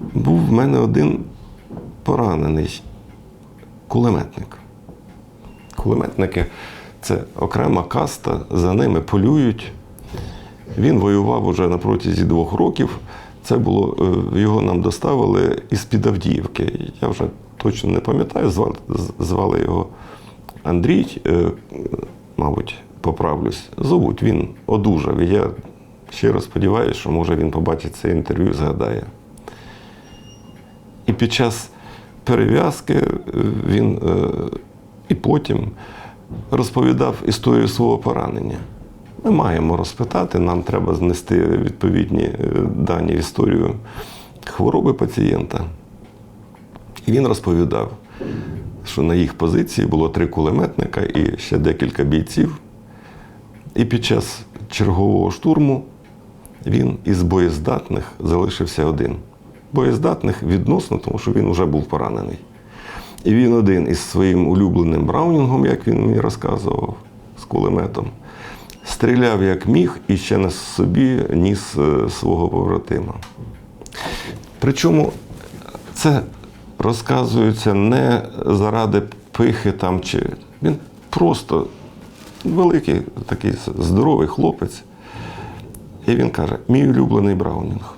був в мене один поранений кулеметник. Кулеметники це окрема каста, за ними полюють. Він воював уже на протязі двох років. Це було, е, його нам доставили із-під Авдіївки. Я вже точно не пам'ятаю, звали, звали його Андрій, е, мабуть, поправлюсь. Зовуть, він одужав. Я щиро сподіваюся, що може він побачить це інтерв'ю і згадає. І під час перев'язки е, він е, і потім розповідав історію свого поранення. Ми маємо розпитати, нам треба знести відповідні е, дані в історію хвороби пацієнта. І він розповідав, що на їх позиції було три кулеметника і ще декілька бійців. І під час чергового штурму він із боєздатних залишився один. Боєздатних відносно, тому що він вже був поранений. І він один із своїм улюбленим браунінгом, як він мені розказував, з кулеметом, стріляв як міг і ще на собі ніс е, свого побратима. Причому це розказується не заради пихи там чи. Він просто великий, такий здоровий хлопець. І він каже: мій улюблений Браунінг.